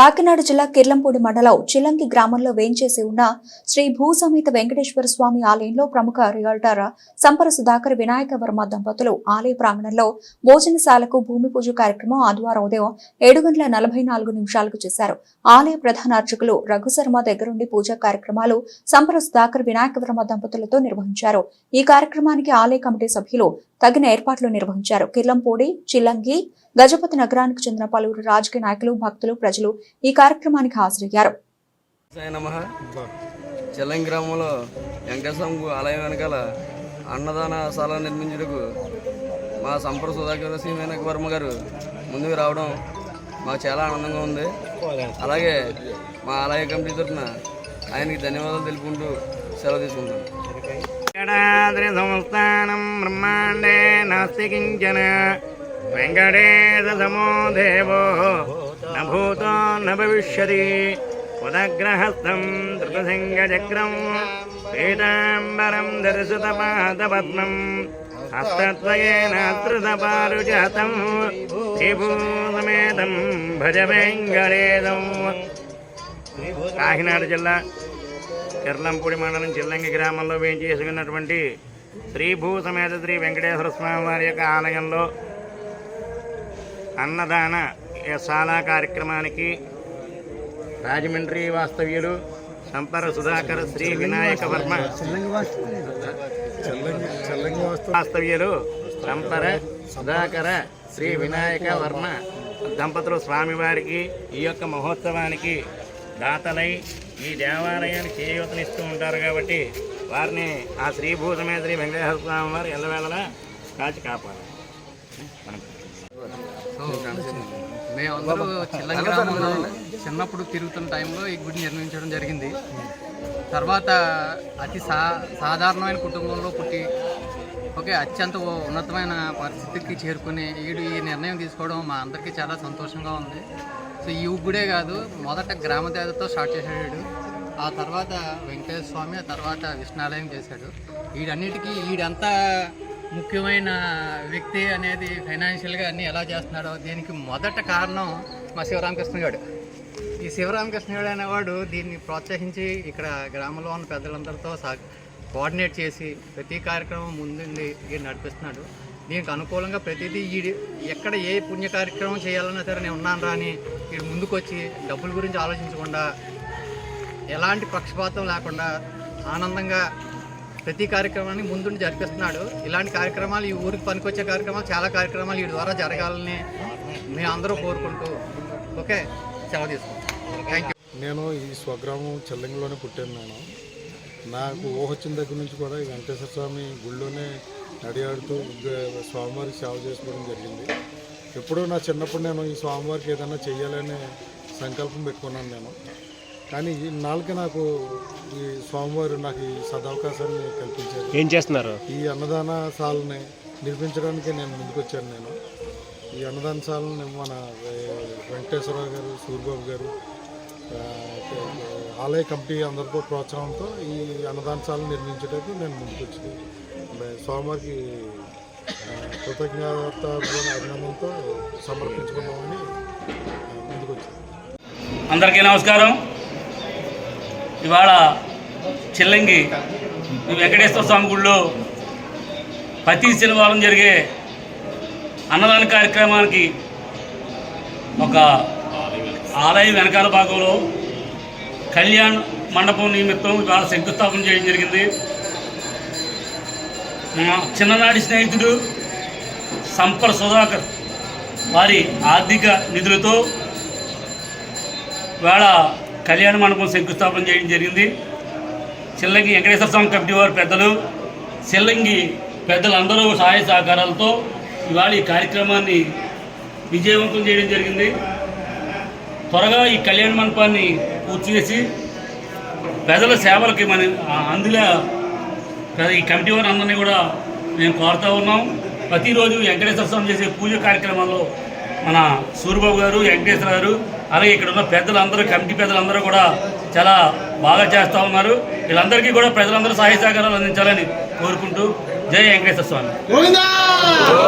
కాకినాడ జిల్లా కిర్లంపూడి మండలం చిలంకి గ్రామంలో వేంచేసి ఉన్న శ్రీ భూసమేత వెంకటేశ్వర స్వామి ఆలయంలో ప్రముఖ రియాల్టర్ సంపర సుధాకర్ వినాయక వర్మ దంపతులు ఆలయ ప్రాంగణంలో భోజనశాలకు భూమి పూజ కార్యక్రమం ఆదివారం ఉదయం ఏడు గంటల నలభై నాలుగు నిమిషాలకు చేశారు. ఆలయ ప్రధాన అర్చకులు రఘుశర్మ దగ్గరుండి పూజా కార్యక్రమాలు సంపర సుధాకర్ వినాయక వర్మ దంపతులతో నిర్వహించారు. ఈ కార్యక్రమానికి ఆలయ కమిటీ సభ్యులు తగిన ఏర్పాట్లు నిర్వహించారు. కిర్లంపూడి చిల్లంగి గజపతి నగరానికి చెందిన పలువురు రాజకీయ నాయకులు భక్తులు ప్రజలు ఈ కార్యక్రమానికి హాజరయ్యారు. చెల్లం గ్రామంలో వెంకటేశ్వర ఆలయం వెనకాల అన్నదాన శాల నిర్మించుటకు మా సంపర సుధాకర్ శ్రీమేనక వర్మ గారు ముందుకు రావడం మాకు చాలా ఆనందంగా ఉంది. అలాగే మా ఆలయ కమిటీ తరఫున ఆయనకి ధన్యవాదాలు తెలుపుకుంటూ సెలవు తీసుకుంటాం సంస్థానం బ్రహ్మాండే నాస్తి వెంకటేశమో దేవో న నవిష్యతి భవిష్యతి ఉదగ్రహస్థం ధృతసింగచక్రం పీతాంబరం దర్శతపాదపద్మం హస్తత్వయేన ధృతపారుజాతం భజ వెంకటేశం కాకినాడ జిల్లా కిర్లంపూడి మండలం చిల్లంగి గ్రామంలో వేయించేసుకున్నటువంటి శ్రీభూసమేత సమేత శ్రీ వెంకటేశ్వర స్వామి వారి యొక్క ఆలయంలో అన్నదాన శాలా కార్యక్రమానికి రాజమండ్రి వాస్తవ్యులు సంపర సుధాకర్ శ్రీ వినాయక వర్మ. వాస్తవ్యులు. సంపర సుధాకర శ్రీ వినాయక వర్మ. దంపతులు స్వామివారికి ఈ యొక్క మహోత్సవానికి దాతలై ఈ దేవాలయాన్ని చేయూతనిస్తూ ఉంటారు కాబట్టి వారిని ఆ శ్రీభూతమే శ్రీ వెంకటేశ్వర స్వామి వారు ఎల్లవేళలా కాచి కాపాడాలి. మనకు మేమందరూ చిల్లం గ్రామంలో చిన్నప్పుడు తిరుగుతున్న టైంలో ఈ గుడి నిర్మించడం జరిగింది. తర్వాత అతి సా సాధారణమైన కుటుంబంలో పుట్టి ఓకే అత్యంత ఉన్నతమైన పరిస్థితికి చేరుకుని ఈడు ఈ నిర్ణయం తీసుకోవడం మా అందరికీ చాలా సంతోషంగా ఉంది. సో ఈ గుడే కాదు మొదట గ్రామ దేవతతో స్టార్ట్ చేశాడు. వీడు ఆ తర్వాత వెంకటేశ్వర స్వామి ఆ తర్వాత విష్ణాలయం చేశాడు. వీడన్నిటికీ వీడంతా ముఖ్యమైన వ్యక్తి అనేది ఫైనాన్షియల్గా అన్నీ ఎలా చేస్తున్నాడో దీనికి మొదట కారణం మా శివరామకృష్ణ గారు. ఈ శివరామకృష్ణ గారు అనేవాడు దీన్ని ప్రోత్సహించి ఇక్కడ గ్రామంలో ఉన్న పెద్దలందరితో సా కోఆర్డినేట్ చేసి ప్రతి కార్యక్రమం ముందుండి ఈయన నడిపిస్తున్నాడు. దీనికి అనుకూలంగా ప్రతిదీ ఈ ఎక్కడ ఏ పుణ్య కార్యక్రమం చేయాలన్నా సరే నేను ఉన్నాను రాని వీడు ముందుకొచ్చి డబ్బుల గురించి ఆలోచించకుండా ఎలాంటి పక్షపాతం లేకుండా ఆనందంగా ప్రతి కార్యక్రమాన్ని ముందుండి జరిపిస్తున్నాడు. ఇలాంటి కార్యక్రమాలు ఈ ఊరికి పనికొచ్చే కార్యక్రమాలు చాలా కార్యక్రమాలు వీడి ద్వారా జరగాలని మేము అందరూ కోరుకుంటూ ఓకే? సెలవు తీసుకుంటాం. థ్యాంక్ యూ నేను ఈ స్వగ్రామం చెల్లంగిలోనే పుట్టాను నేను. నాకు ఊహ వచ్చిన దగ్గర నుంచి కూడా ఈ వెంకటేశ్వర స్వామి గుళ్ళోనే నడియాడుతూ స్వామివారికి సేవ చేసుకోవడం జరిగింది. ఎప్పుడూ నా చిన్నప్పుడు నేను ఈ స్వామివారికి ఏదైనా చేయాలనే సంకల్పం పెట్టుకున్నాను నేను. కానీ ఈ నాళ్ళకి నాకు ఈ స్వామివారు నాకు ఈ సదవకాశాన్ని కల్పించారు. ఏం చేస్తున్నారు? ఈ అన్నదాన శాలని నిర్మించడానికి నేను ముందుకొచ్చాను నేను. ఈ అన్నదాన శాలని మన వెంకటేశ్వరరావు గారు సూర్యబాబు గారు ఆ, ఆలయ కమిటీ అందరితో ప్రోత్సాహంతో ఈ అన్నదాన శాలను నిర్మించడానికి నేను ముందుకొచ్చింది మే- స్వామివారికి కృతజ్ఞత అభినందనతో సమర్పించుకున్నామని ముందుకొచ్చాను. అందరికీ నమస్కారం. ఇవాళ చిల్లంగి వెంకటేశ్వర స్వామి గుడిలో ప్రతి శనివారం జరిగే అన్నదాన కార్యక్రమానికి ఒక ఆలయం వెనకాల భాగంలో కళ్యాణ్ మండపం నిమిత్తం ఇవాళ శంకుస్థాపన చేయడం జరిగింది. మా చిన్ననాటి స్నేహితుడు సంపర్ సుధాకర్ వారి ఆర్థిక నిధులతో వేళ కళ్యాణ మండపం శంకుస్థాపన చేయడం జరిగింది. చిల్లంగి వెంకటేశ్వర స్వామి కమిటీ వారి పెద్దలు చిల్లంగి పెద్దలందరూ సహాయ సహకారాలతో ఇవాళ ఈ కార్యక్రమాన్ని విజయవంతం చేయడం జరిగింది. త్వరగా ఈ కళ్యాణ మండపాన్ని పూర్తి చేసి ప్రజల సేవలకి మన అందులో ఈ కమిటీ వారి అందరినీ కూడా మేము కోరుతూ ఉన్నాం. ప్రతిరోజు వెంకటేశ్వర స్వామి చేసే పూజ కార్యక్రమాల్లో మన సూర్యబాబు గారు వెంకటేశ్వర గారు అలాగే ఇక్కడ ఉన్న పెద్దలందరూ కమిటీ పెద్దలందరూ కూడా చాలా బాగా చేస్తూ ఉన్నారు. వీళ్ళందరికీ కూడా ప్రజలందరూ సహాయ సహకారాలు అందించాలని కోరుకుంటూ జై వెంకటేశ్వర స్వామి.